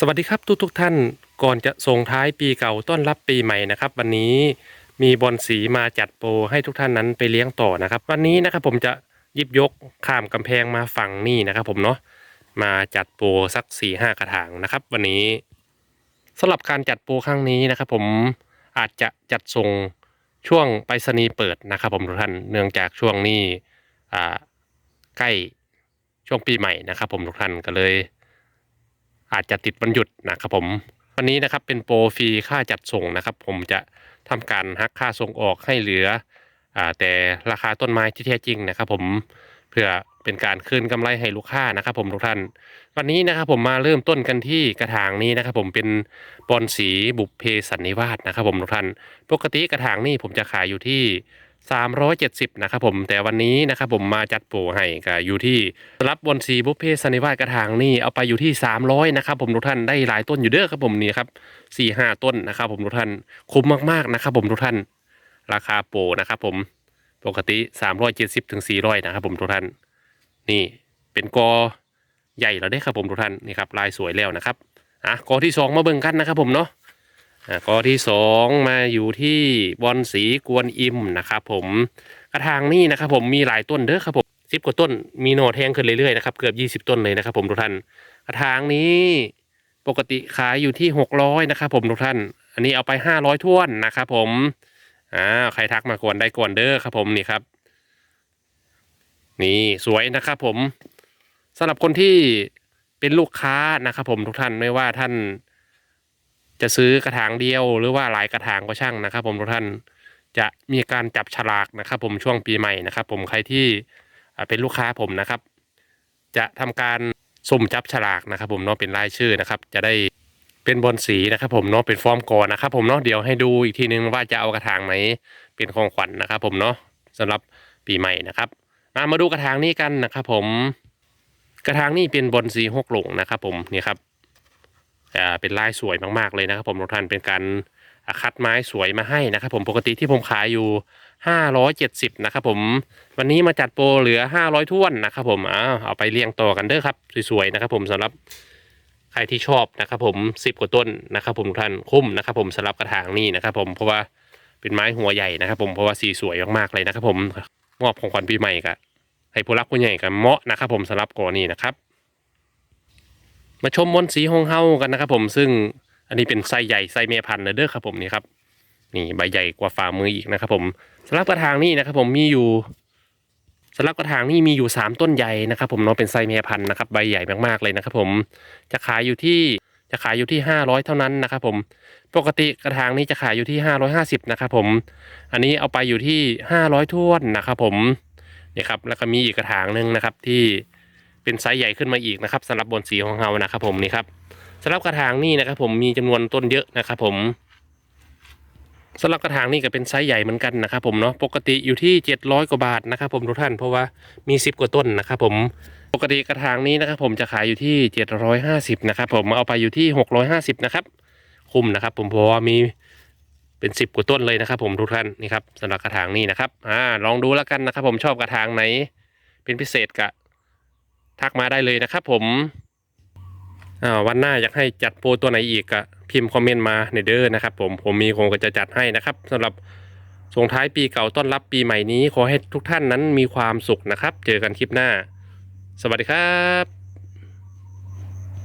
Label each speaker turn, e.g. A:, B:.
A: สวัสดีครับทุกทุกท่านก่อนจะส่งท้ายปีเก่าต้อนรับปีใหม่นะครับ วันนี้มีบอลสีมาจัดโปรให้ทุกท่านนั้นไปเลี้ยงต่อนะครับ วันนี้นะครับผมจะยิบยกข้ามกำแพงมาฝั่งนี่นะครับ ผมเนาะมาจัดโปรสัก4ี่ห้ากระถางนะครับ วันนี้สำหรับการจัดโปรครั้งนี้นะครับ ผมอาจจะจัดส่งช่วงไปรษณีย์เปิดนะครับ ผมทุกท่านเนื่องจากช่วงนี้ใกล้ช่วงปีใหม่นะครับ ผมทุกท่านก็เลย อาจจะติดวันหยุดนะครับผมวันนี้นะครับเป็นโปรฟรีค่าจัดส่งนะครับ ผมจะทำการหักค่าส่งออกให้เหลืออแต่ราคาต้นไม้ที่แท้จริงนะครับ ผมเพื่อเป็นการคืนกำไรให้ลูกค้านะครับ ผมทุกท่าน วันนี้นะครับผมมาเริ่มต้นกันที่กระถางนี้นะครับ ผมเป็นบอลสีบุพเพสันนิวาสนะครับ ผมทุกท่าน ปกติกระถางนี้ผมจะขายอยู่ที่ 370 นะครับผมแต่วันนี้นะครับผมมาจัดโปรให้ก็อยู่ที่รับบนซีบุฟเฟ่ซันนิวาสกระถางนี่เอาไปอยู่ที่ 300 นะครับผมทุกท่านได้หลายต้นอยู่เด้อครับผมนี่ครับสี่ห้าต้นนะครับผมทุกท่านคุ้มมากๆนะครับผมทุกท่าน ราคาโปรนะครับผมปกติ 370ถึง400 นะครับผมทุกท่าน นี่เป็นกอใหญ่แล้วเด้ครับผมทุกท่านนี่ครับลายสวยแล้วนะครับอะกอที่สองมาเบิ่งกันนะครับผมเนาะ กอที่สองมาอยู่ที่บอลสีกวนอิมนะครับผมกระถางนี่นะครับผมมีหลายต้นเด้อครับผมสิบกว่าต้นมีหนดแทงขึ้นเรื่อยๆนะครับเกือบยี่สิบต้นเลยนะครับผมทุกท่านกระถางนี้ปกติขายอยู่ที่หกร้อยนะครับผมทุกท่าน อันนี้เอาไปห้าร้อยท้วนนะครับผมอ่าใครทักมาก่อนได้ก่อนเด้อครับผมนี่ครับ นี่สวยนะครับผมสำหรับคนที่เป็นลูกค้านะครับผมทุกท่านไม่ว่าท่าน จะซื้อกระถางเดียวหรือว่าหลายกระถางก็ช่างนะครับ ผมทุกท่านจะมีการจับฉลากนะครับ ผมช่วงปีใหม่นะครับ ผมใครที่เป็นลูกค้าผมนะครับ จะทำการสุ่มจับฉลากนะครับ ผมเนาะเป็นรายชื่อนะครับ จะได้เป็นบอลสีนะครับ ผมเนาะเป็นฟอร์มก่อนนะครับ ผมเนาะเดี๋ยวให้ดูอีกทีนึงว่าจะเอากระถางไหนเป็นของขวัญนะครับ ผมเนาะสำหรับปีใหม่นะครับมามาดูกระถางนี้กันนะครับ ผมกระถางนี้เป็นบอลสีหกหลงนะครับ ผมนี่ครับ อ่าเป็นลายสวยมาก ๆ เลยนะครับ ผมทุกท่านเป็นการคัดไม้สวยมาให้นะครับ ผมปกติที่ผมขายอยู่ 570 นะครับผมวันนี้มาจัดโปรเหลือ 500ท้วนนะครับผมอ้าเอาไปเรียงต่อกันเด้อครับสวยๆนะครับ ผมสำหรับใครที่ชอบนะครับ ผม 10 กว่าต้นนะครับ ผมทุกท่านคุ้มนะครับ ผมสำหรับกระถางนี้นะครับ ผมเพราะว่าเป็นไม้หัวใหญ่นะครับ ผมเพราะว่าสีสวยมากๆเลยนะครับ ผมมอบของขวัญปีใหม่กับให้ผู้รักผู้ใหญ่กับเหมาะนะครับ ผมสำหรับกรณีนะครับ มาชมมนต์สีฮงเฮากันนะครับผมซึ่งอันนี้เป็นไซใหญ่ไซเมพันเลยเด้อครับผมนี่ครับนี่ใบใหญ่กว่าฝ่ามืออีกนะครับผมสำหรับกระถางนี่นะครับผมมีอยู่สำหรับกระถางนี่มีอยู่สามต้นใหญ่นะครับผมเนาะเป็นไซเมพันนะครับใบใหญ่มากๆเลยนะครับผมจะขายอยู่ที่จะขายอยู่ที่ห้าร้อยเท่านั้นนะครับผมปกติกระถางนี้จะขายอยู่ที่ห้าร้อยห้าสิบนะครับผมอันนี้เอาไปอยู่ที่ห้าร้อยท้วนนะครับผมนี่ครับแล้วก็มีอีกกระถางหนึ่งนะครับที่ เป็นไซส์ใหญ่ขึ้นมาอีกนะครับสำหรับบนสีของเรานะครับ ผมนี่ครับสำหรับกระถางนี่นะครับ ผมมีจำนวนต้นเยอะนะครับ ผมสำหรับกระถางนี่ก็เป็นไซส์ใหญ่เหมือนกันนะครับ ผมเนาะปกติอยู่ที่ 700 กว่าบาทนะครับ ผมทุกท่านเพราะว่ามี 10 กว่าต้นนะครับ ผมปกติกระถางนี้นะครับ ผมจะขายอยู่ที่ 750นะครับ ผมเอาไปอยู่ที่ 650นะครับคุ้มนะครับ ผมเพราะว่ามีเป็น 10 กว่าต้นเลยนะครับ ผมทุกท่านนี่ครับสำหรับกระถางนี้นะครับอ่าลองดูแล้วกันนะครับ ผมชอบกระถางไหน เป็นพิเศษกะ ทักมาได้เลยนะครับผมอ่าวันหน้าอยากให้จัดโปรตัวไหนอีกก็พิมพ์คอมเมนต์มาในเด้อนะครับผมผมมีคงก็จะจัดให้นะครับสำหรับส่งท้ายปีเก่าต้อนรับปีใหม่นี้ ขอให้ทุกท่านนั้นมีความสุขนะครับ เจอกันคลิปหน้า สวัสดีครับ